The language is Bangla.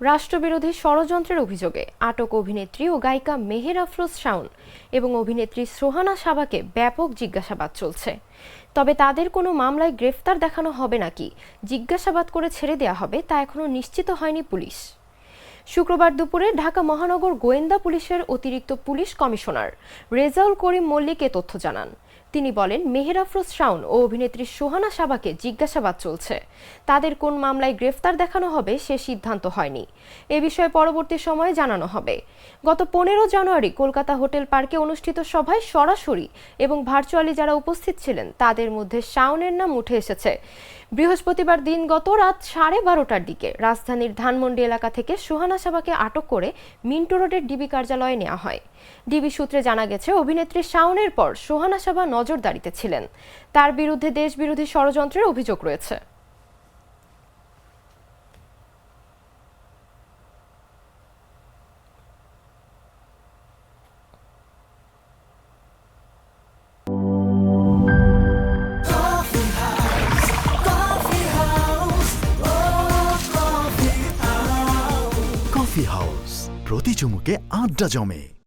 রাষ্ট্রবিরোধী ষড়যন্ত্রের অভিযোগে আটক অভিনেত্রী ও গায়িকা মেহের আফরোজ শাওন এবং অভিনেত্রী সোহানা সাবাকে ব্যাপক জিজ্ঞাসাবাদ চলছে। তবে তাদের কোনো মামলায় গ্রেফতার দেখানো হবে নাকি, জিজ্ঞাসাবাদ করে ছেড়ে দেওয়া হবে তা এখনও নিশ্চিত হয়নি পুলিশ। শুক্রবার দুপুরে ঢাকা মহানগর গোয়েন্দা পুলিশের অতিরিক্ত পুলিশ কমিশনার রেজাউল করিম মল্লিক এ তথ্য জানান। তিনি বলেন, মেহের আফরোজ শাওন ও অভিনেত্রী সোহানা সাবাকে জিজ্ঞাসাবাদ চলছে। তাদের কোন মামলায় গ্রেফতার দেখানো হবে সে সিদ্ধান্ত হয়নি। এ বিষয়ে পরবর্তী সময়ে জানানো হবে। গত পনেরো জানুয়ারি কলকাতা হোটেল পার্কে অনুষ্ঠিত সভায় সরাসরি এবং ভার্চুয়ালি যারা উপস্থিত ছিলেন, তাদের মধ্যে শাওনের নাম উঠে এসেছে। বৃহস্পতিবার দিন গত রাত সাড়ে বারোটার দিকে রাজধানীর ধানমন্ডি এলাকা থেকে সুহানা সাবাকে আটক করে মিন্টো রোডের ডিবি কার্যালয়ে নেওয়া হয়। ডিবি সূত্রে জানা গেছে, অভিনেত্রী শাওনের পর সুহানা সাবা নজরদারিতে ছিলেন। তার বিরুদ্ধে দেশবিরোধী ষড়যন্ত্রের অভিযোগ রয়েছে। কফি হাউস প্রতি চুমুকে আড্ডা জমে।